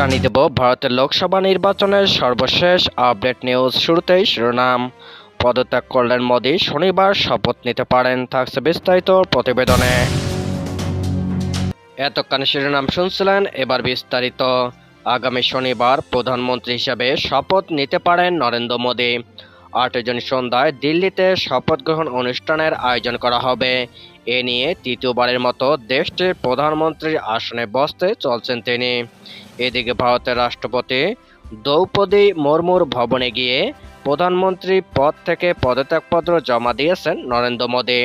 জানিয়ে দেব, ভারতের লোকসভা নির্বাচনের সর্বশেষ আপডেট নিউজ শুরুতেই শিরোনাম। পদত্যাগ করলেন মোদী, শনিবার শপথ নিতে পারেন, থাকছে বিস্তারিত প্রতিবেদনে। এতক্ষণ শিরোনাম শুনছিলেন, এবার বিস্তারিত। আগামী শনিবার প্রধানমন্ত্রী হিসেবে শপথ নিতে পারেন নরেন্দ্র মোদী। আটই জুন সন্ধ্যায় দিল্লিতে শপথ গ্রহণ অনুষ্ঠানের আয়োজন করা হবে। এ নিয়ে তৃতীয়বারের মতো দেশটির প্রধানমন্ত্রীর আসনে বসতে চলছেন তিনি। এদিকে ভারতের রাষ্ট্রপতি দ্রৌপদী মুর্মুর ভবনে গিয়ে প্রধানমন্ত্রী পদ থেকে পদত্যাগপত্র জমা দিয়েছেন নরেন্দ্র মোদী।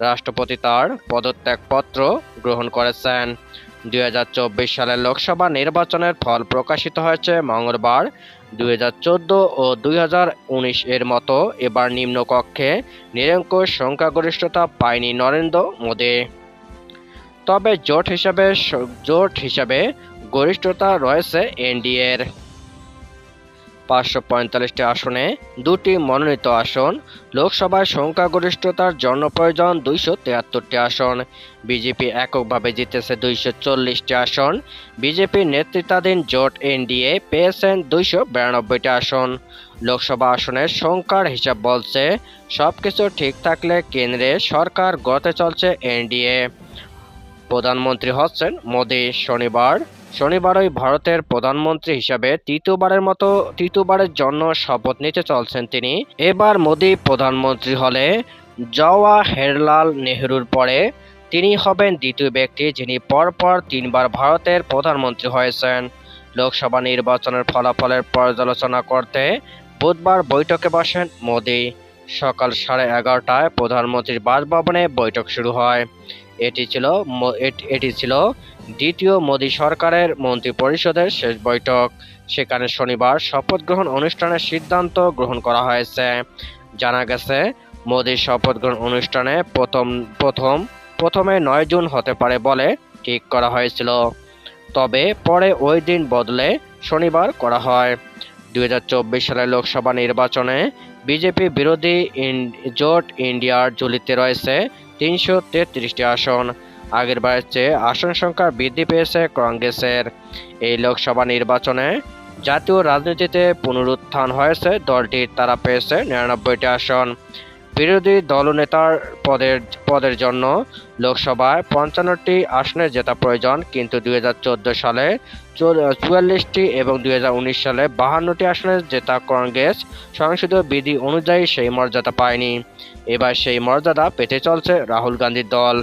রাষ্ট্রপতি তার পদত্যাগপত্র গ্রহণ করেছেন। দুই হাজার চব্বিশ সালের লোকসভা নির্বাচনের ফল প্রকাশিত হয়েছে মঙ্গলবার। দুই হাজার চোদ্দ ও দুই হাজার উনিশ এর মতো এবার নিম্নকক্ষে নিরঙ্কুশ সংখ্যাগরিষ্ঠতা পায়নি নরেন্দ্র মোদী। তবে জোট হিসাবে জোট হিসাবে গরিষ্ঠতা রয়েছে এনডিএর। পাঁচশো পঁয়তাল্লিশটি আসনে, দুটি মনোনীত আসন লোকসভায় সংখ্যাগরিষ্ঠতার জন্য প্রয়োজন দুইশো তিয়াত্তরটি আসন। বিজেপি এককভাবে জিতেছে দুইশো চল্লিশটি আসন। বিজেপির নেতৃত্বাধীন জোট এনডিএ পেয়েছেন দুইশো বিরানব্বইটি আসন। লোকসভা আসনের সংখ্যার হিসাব বলছে, সবকিছু ঠিক থাকলে কেন্দ্রে সরকার গড়তে চলছে এনডিএ। প্রধানমন্ত্রী হচ্ছেন মোদী শনিবার। শনিবারই ভারতের প্রধানমন্ত্রী হিসাবে তৃতীয়বারের মতো তৃতীয়বারের জন্য শপথ নিতে চলছেন তিনি। এবার মোদী প্রধানমন্ত্রী হলে জওয়াহরলাল নেহরুর পরে তিনি হবেন দ্বিতীয় ব্যক্তি যিনি পরপর তিনবার ভারতের প্রধানমন্ত্রী হয়েছেন। লোকসভা নির্বাচনের ফলাফলের পর্যালোচনা করতে বুধবার বৈঠকে বসেন মোদী। সকাল সাড়ে এগারোটায় প্রধানমন্ত্রীর বাসভবনে বৈঠক শুরু হয়। এটি ছিল এটি- ছিল দ্বিতীয় মোদী সরকারের মন্ত্রিপরিষদের শেষ বৈঠক। সেখানে শনিবার শপথ গ্রহণ অনুষ্ঠানের সিদ্ধান্ত গ্রহণ করা হয়েছে। জানা গেছে মোদীর শপথ গ্রহণ অনুষ্ঠানে প্রথম প্রথম প্রথমে নয় জুন হতে পারে বলে ঠিক করা হয়েছিল। তবে পরে ওই দিন বদলে শনিবার করা হয়। দুই হাজার চব্বিশ সালের লোকসভা নির্বাচনে বিজেপি বিরোধী জোট ইন্ডিয়ার ঝুলিতে রয়েছে তিনশো তেত্রিশটি আসন। আগের বারের চেয়ে আসন সংখ্যা বৃদ্ধি পেয়েছে কংগ্রেসের। এই লোকসভা নির্বাচনে জাতীয় রাজনীতিতে পুনরুত্থান হয়েছে, দলটির তারা পেয়েছে নিরানব্বইটি আসন। বিরোধী দলনেতার পদের পদের জন্য লোকসভায় পঞ্চান্নটি আসনের জেতা প্রয়োজন, কিন্তু দুই হাজার চোদ্দ সালে চুয়াল্লিশটি এবং দুই হাজার উনিশ সালে বাহান্নটি আসনের জেতা কংগ্রেস সংসদীয় বিধি অনুযায়ী সেই মর্যাদা পায়নি। এবার সেই মর্যাদা পেতে চলছে রাহুল গান্ধীর দল।